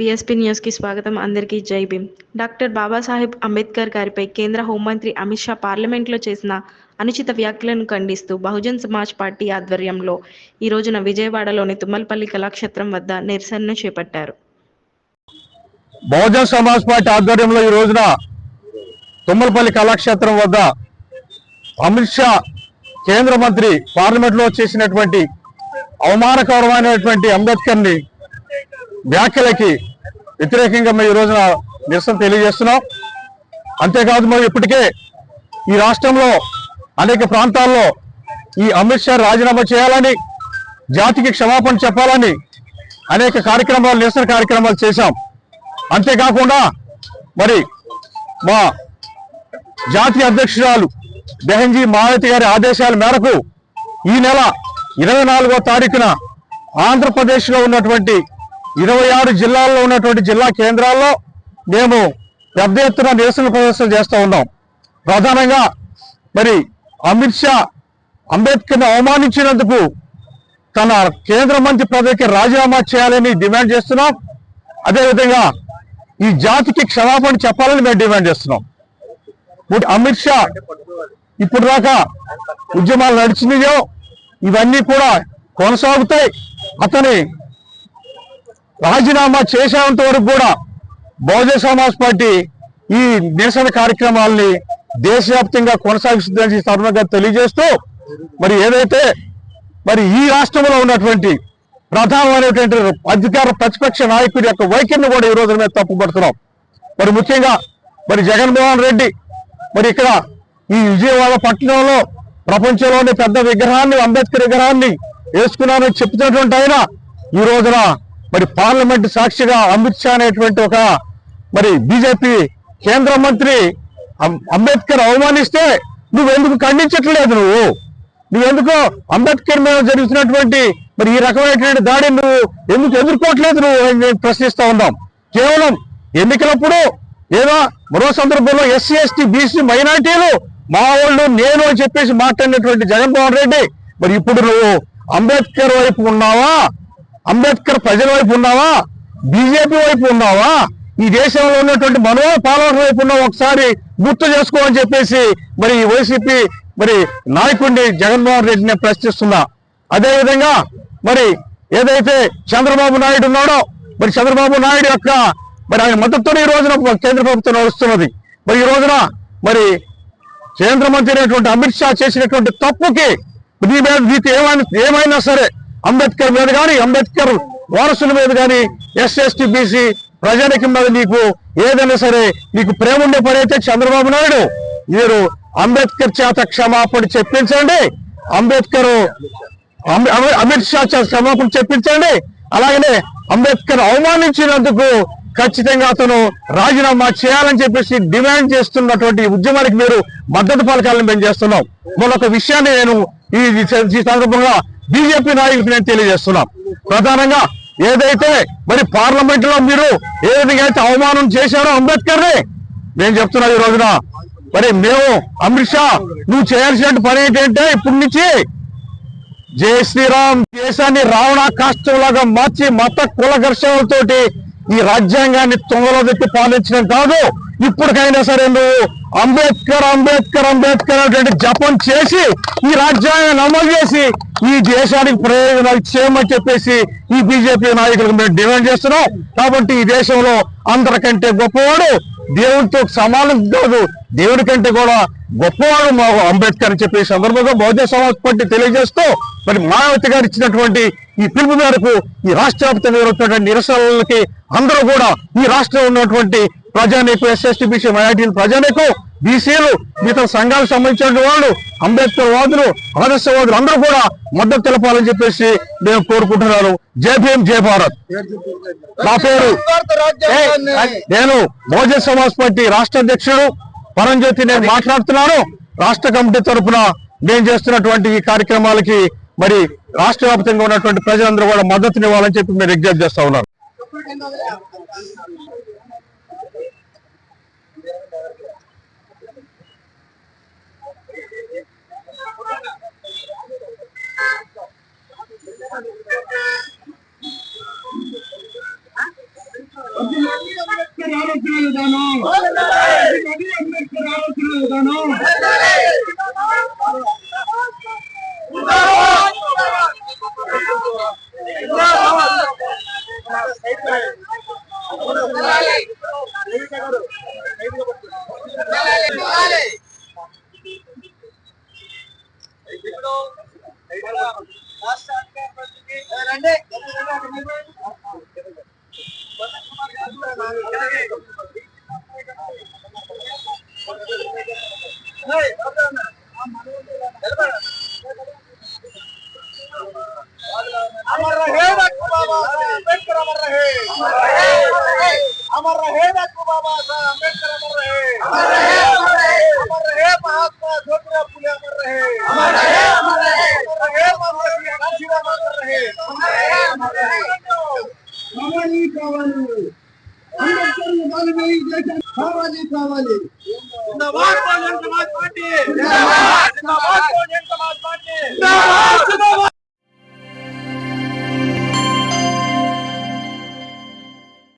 BSP న్యూస్కి స్వాగతం. అందరికీ జై భీమ్. డాక్టర్ బాబాసాహెబ్ అంబేద్కర్ గారిపై కేంద్ర హోంమంత్రి అమిత్ షా పార్లమెంట్లో చేసిన అనుచిత వ్యాఖ్యలను ఖండిస్తూ బహుజన్ సమాజ్ పార్టీ ఆధ్వర్యంలో ఈ రోజున విజయవాడలోని తుమ్మలపల్లి కళాక్షేత్రం వద్ద నిరసనను చేపట్టారు. బహుజన్ సమాజ్ పార్టీ ఆధ్వర్యంలో ఈ రోజున తుమ్మలపల్లి కళాక్షేత్రం వద్ద అమిత్ షా కేంద్ర మంత్రి పార్లమెంట్లో చేసినటువంటి అవమానకరమైనటువంటి అంబేద్కర్ని వ్యాఖ్యలకి వ్యతిరేకంగా మేము ఈ రోజున నిరసన తెలియజేస్తున్నాం. అంతేకాదు మరి ఇప్పటికే ఈ రాష్ట్రంలో అనేక ప్రాంతాల్లో ఈ అమిత్ షా రాజీనామా చేయాలని జాతికి క్షమాపణ చెప్పాలని అనేక కార్యక్రమాలు నిరసన కార్యక్రమాలు చేశాం. అంతేకాకుండా మరి మా జాతీయ అధ్యక్షురాలు బెహంజీ మావతి గారి ఆదేశాల మేరకు ఈ నెల ఇరవై నాలుగో తారీఖున ఆంధ్రప్రదేశ్లో ఉన్నటువంటి ఇరవై ఆరు జిల్లాల్లో ఉన్నటువంటి జిల్లా కేంద్రాల్లో మేము పెద్ద ఎత్తున నిరసన ప్రదర్శన చేస్తూ ఉన్నాం. ప్రధానంగా మరి అమిత్ షా అంబేద్కర్ని అవమానించినందుకు తన కేంద్ర మంత్రి పదవికి రాజీనామా చేయాలని డిమాండ్ చేస్తున్నాం. అదేవిధంగా ఈ జాతికి క్షమాపణ చెప్పాలని మేము డిమాండ్ చేస్తున్నాం. ఇప్పుడు అమిత్ షా ఇప్పుడు దాకా ఉద్యమాలు నడిచినాయో ఇవన్నీ కూడా కొనసాగుతాయి. అతని రాజీనామా చేసేంత వరకు కూడా బహుజన సమాజ్ పార్టీ ఈ నిరసన కార్యక్రమాల్ని దేశవ్యాప్తంగా కొనసాగిస్తుందని ఈ తెలియజేస్తూ మరి ఏదైతే మరి ఈ రాష్ట్రంలో ఉన్నటువంటి ప్రధానమైనటువంటి అధికార ప్రతిపక్ష నాయకుడి యొక్క వైఖరిని కూడా ఈ రోజున మేము తప్పుపడుతున్నాం. మరి ముఖ్యంగా మరి జగన్మోహన్ రెడ్డి మరి ఇక్కడ ఈ విజయవాడ పట్టణంలో ప్రపంచంలోని పెద్ద విగ్రహాన్ని అంబేద్కర్ విగ్రహాన్ని వేసుకున్నారని చెప్తున్నటువంటి ఆయన ఈ రోజున మరి పార్లమెంట్ సాక్షిగా అమిత్ షా అనేటువంటి ఒక మరి బీజేపీ కేంద్ర మంత్రి అంబేద్కర్ అవమానిస్తే నువ్వెందుకు ఖండించట్లేదు నువ్వు? నువ్వెందుకు అంబేద్కర్ మీద జరుగుతున్నటువంటి మరి ఈ రకమైనటువంటి దాడిని నువ్వు ఎందుకు ఎదుర్కోవట్లేదు నువ్వు ప్రశ్నిస్తూ నేను ఉన్నాం. కేవలం ఎన్నికలప్పుడు ఏదో మరో సందర్భంలో ఎస్సీ ఎస్టీ బీసీ మైనార్టీలు మా వాళ్ళు నేను అని చెప్పేసి మాట్లాడినటువంటి జగన్మోహన్ రెడ్డి. మరి ఇప్పుడు నువ్వు అంబేద్కర్ వైపు ఉన్నావా? అంబేద్కర్ ప్రజల వైపు ఉన్నావా? బీజేపీ వైపు ఉన్నావా? ఈ దేశంలో ఉన్నటువంటి మనో పాలన వైపు ఉన్నావు? ఒకసారి గుర్తు చేసుకో అని చెప్పేసి మరి ఈ వైసీపీ మరి నాయకుడిని జగన్మోహన్ రెడ్డిని ప్రశ్నిస్తున్నా. అదేవిధంగా మరి ఏదైతే చంద్రబాబు నాయుడు ఉన్నాడో మరి చంద్రబాబు నాయుడు యొక్క మరి ఆయన మద్దతుతో ఈ రోజున కేంద్ర ప్రభుత్వం నడుస్తున్నది. మరి ఈ రోజున మరి కేంద్ర మంత్రి అయినటువంటి అమిత్ షా చేసినటువంటి తప్పుకి నీ మీద నీకు ఏమైనా ఏమైనా సరే అంబేద్కర్ మీద కానీ అంబేద్కర్ వారసుల మీద కానీ ఎస్ఎస్టీ బీసీ ప్రజానికి మీద నీకు ఏదైనా సరే నీకు ప్రేమ ఉండే పని అయితే చంద్రబాబు నాయుడు. మీరు అంబేద్కర్ చేత క్షమాపణ చెప్పించండి. అంబేద్కర్ అమిత్ షా చేత క్షమాపణ చెప్పించండి. అలాగనే అంబేద్కర్ అవమానించినందుకు ఖచ్చితంగా అతను రాజీనామా చేయాలని చెప్పేసి డిమాండ్ చేస్తున్నటువంటి ఉద్యమానికి మీరు మద్దతు పలకాలని మేము చేస్తున్నాం. మరొక విషయాన్ని నేను ఈ సందర్భంగా బీజేపీ నాయకులకు నేను తెలియజేస్తున్నాం. ప్రధానంగా ఏదైతే మరి పార్లమెంట్లో మీరు ఏ విధంగా అయితే అవమానం చేశారో అంబేద్కర్ని నేను చెప్తున్నా ఈ రోజున మరి మేము అమిత్ షా నువ్వు చేయాల్సిన పని ఏంటంటే ఇప్పటి నుంచి జై శ్రీరామ్ దేశాన్ని రావణ కాష్టంలాగా మార్చి మత కుల ఘర్షణలతోటి ఈ రాజ్యాంగాన్ని తొంగలో పెట్టి పాలించడం కాదు. ఇప్పటికైనా సరే నువ్వు అంబేద్కర్ అంబేద్కర్ అంబేద్కర్ అనేటువంటి జపం చేసి ఈ రాజ్యాంగాన్ని అమలు చేసి ఈ దేశానికి ప్రయోజనాలు చేయమని చెప్పేసి ఈ బీజేపీ నాయకులకు మేము డిమాండ్ చేస్తున్నాం. కాబట్టి ఈ దేశంలో అందరికంటే గొప్పవాడు దేవుడితో సమానం కాదు. దేవుడి కంటే కూడా గొప్పవాడు మా అంబేద్కర్ అని చెప్పి సందర్భంగా బహుజన సమాజ్ పార్టీ తెలియజేస్తూ మరి మాయావతి గారు ఇచ్చినటువంటి ఈ పిలుపు మేరకు ఈ రాష్ట్ర వ్యాప్తంగా జరుగుతున్నటువంటి నిరసనలకి అందరూ కూడా ఈ రాష్ట్రంలో ఉన్నటువంటి ప్రజానీకు ఎస్ఎస్టీ బీసీ మైనార్టీ ప్రజానీకు బీసీలు మిగతా సంఘాలకు సంబంధించిన వాళ్ళు అంబేద్కర్ వాదులు ఆదర్శవాదులు అందరూ కూడా మద్దతు తెలపాలని చెప్పేసి మేము కోరుకుంటున్నాను. జై భీమ్ జై భారత్. నా పేరు నేను బహుజన సమాజ్ పార్టీ రాష్ట్ర అధ్యక్షుడు. పరంజ్యోతి నేను మాట్లాడుతున్నాను. రాష్ట్ర కమిటీ తరపున నేను చేస్తున్నటువంటి ఈ కార్యక్రమాలకి మరి రాష్ట్ర వ్యాప్తంగా ఉన్నటువంటి ప్రజలందరూ కూడా మద్దతునివ్వాలని చెప్పి మేము విజ్ఞప్తి చేస్తా ఉన్నాను విధానం. अमर रहे डॉक्टर बाबा साहब अम्बेडकर अमर रहे अमर रहे डॉक्टर बाबा साहब अंबेडकर अमर रहे। अमर रहे अमर रहे। अमर रहे महात्मा ज्योतिराव फुले अमर रहे। अमर रहे अमर रहे। अमर रहे अमर रहे अमर रहे। अमर रहे अमर रहे। कावली। कावली। अंबेडकर युगाल समाज पार्टी। समाज पार्टी।